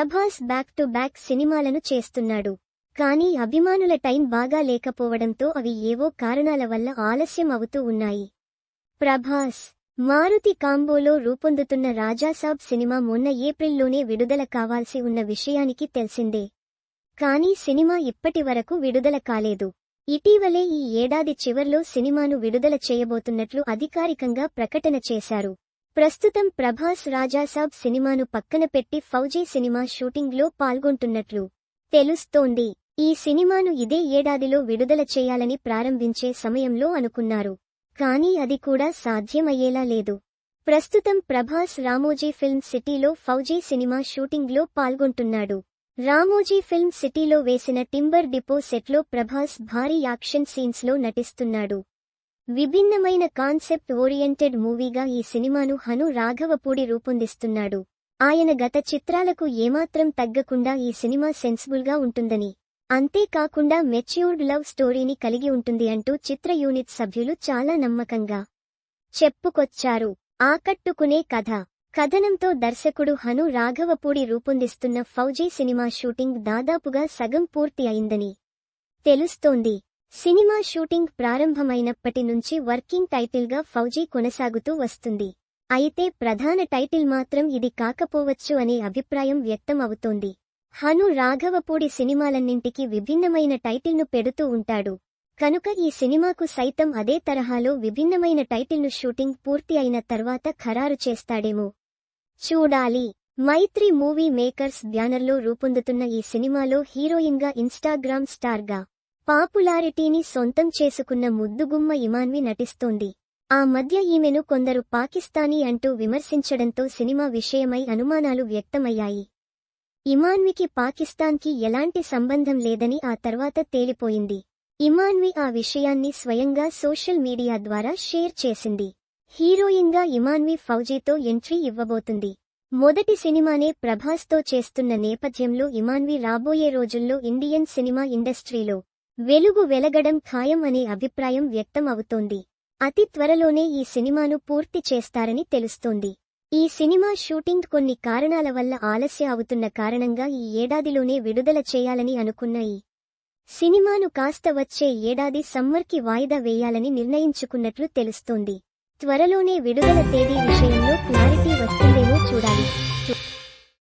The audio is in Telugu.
ప్రభాస్ బ్యాక్ టు బ్యాక్ సినిమాలను చేస్తున్నాడు. కానీ అభిమానుల టైం బాగా లేకపోవడంతో అవి ఏవో కారణాల వల్ల ఆలస్యం అవుతూ ఉన్నాయి. ప్రభాస్ మారుతి కాంబోలో రూపొందుతున్న రాజాసాబ్ సినిమా మొన్న ఏప్రిల్లోనే విడుదల కావాల్సి ఉన్న విషయానికి తెలిసిందే. కానీ సినిమా ఇప్పటి వరకు విడుదల కాలేదు. ఇటీవలే ఈ ఏడాది చివర్లో సినిమాను విడుదల చేయబోతున్నట్లు అధికారికంగా ప్రకటన చేశారు. ప్రస్తుతం ప్రభాస్ రాజాసాబ్ సినిమాను పక్కన పెట్టి ఫౌజీ సినిమా షూటింగ్లో పాల్గొంటున్నట్లు తెలుస్తోంది. ఈ సినిమాను ఇదే ఏడాదిలో విడుదల చేయాలని ప్రారంభించే సమయంలో అనుకున్నారు. కానీ అది కూడా సాధ్యమయ్యేలా లేదు. ప్రస్తుతం ప్రభాస్ రామోజీ ఫిల్మ్ సిటీలో ఫౌజీ సినిమా షూటింగ్లో పాల్గొంటున్నాడు. రామోజీ ఫిల్మ్ సిటీలో వేసిన టింబర్ డిపో సెట్లో ప్రభాస్ భారీ యాక్షన్ సీన్స్లో నటిస్తున్నాడు. విభిన్నమైన కాన్సెప్ట్ ఓరియంటెడ్ మూవీగా ఈ సినిమాను హను రాఘవపూడి రూపొందిస్తున్నాడు. ఆయన గత చిత్రాలకు ఏమాత్రం తగ్గకుండా ఈ సినిమా సెన్సిబుల్గా ఉంటుందని. అంతేకాకుండా మెచ్యూర్డ్ లవ్ స్టోరీని కలిగి ఉంటుంది అంటూ చిత్ర యూనిట్ సభ్యులు చాలా నమ్మకంగా చెప్పుకొచ్చారు. ఆకట్టుకునే కథ. కథనంతో దర్శకుడు హను రాఘవపూడి రూపొందిస్తున్న ఫౌజీ సినిమా షూటింగ్ దాదాపుగా సగం పూర్తి అయిందని తెలుస్తోంది. సినిమా షూటింగ్ ప్రారంభమైనప్పటి నుంచి వర్కింగ్ టైటిల్గా ఫౌజీ కొనసాగుతూ వస్తుంది. అయితే ప్రధాన టైటిల్ మాత్రం ఇది కాకపోవచ్చు అనే అభిప్రాయం వ్యక్తం అవుతోంది హను రాఘవపూడి సినిమాలన్నింటికి విభిన్నమైన టైటిల్ను పెడుతూ ఉంటాడు. కనుక ఈ సినిమాకు సైతం అదే తరహాలో విభిన్నమైన టైటిల్ను షూటింగ్ పూర్తి అయిన తర్వాత ఖరారు చేస్తాడేమో. చూడాలి. మైత్రి మూవీ మేకర్స్ బ్యానర్లో రూపొందుతున్న ఈ సినిమాలో హీరోయిన్గా ఇన్స్టాగ్రామ్ స్టార్గా పాపులారిటీని సొంతం చేసుకున్న ముద్దుగుమ్మ ఇమాన్వి నటిస్తోంది. ఆ మధ్య ఈమెను కొందరు పాకిస్తానీ అంటూ విమర్శించడంతో సినిమా విషయమై అనుమానాలు వ్యక్తమయ్యాయి. ఇమాన్వికి పాకిస్తాన్కి ఎలాంటి సంబంధం లేదని ఆ తర్వాత తేలిపోయింది. ఇమాన్వి ఆ విషయాన్ని స్వయంగా సోషల్ మీడియా ద్వారా షేర్ చేసింది. హీరోయిన్గా ఇమాన్వి ఫౌజీతో ఎంట్రీ ఇవ్వబోతుంది. మొదటి సినిమానే ప్రభాస్తో చేస్తున్న నేపథ్యంలో ఇమాన్వి రాబోయే రోజుల్లో ఇండియన్ సినిమా ఇండస్ట్రీలో వెలుగు వెలగడం ఖాయం అనే అభిప్రాయం వ్యక్తం అవుతోంది అతి త్వరలోనే ఈ సినిమాను పూర్తి చేస్తారని తెలుస్తోంది. ఈ సినిమా షూటింగ్ కొన్ని కారణాల వల్ల ఆలస్య అవుతున్న కారణంగా ఈ ఏడాదిలోనే విడుదల చేయాలని అనుకున్న ఈ సినిమాను కాస్త వచ్చే ఏడాది సమ్మర్కి వాయిదా వేయాలని నిర్ణయించుకున్నట్లు తెలుస్తోంది. త్వరలోనే విడుదల తేదీ విషయంలో క్లారిటీ వస్తుందేమో చూడాలి.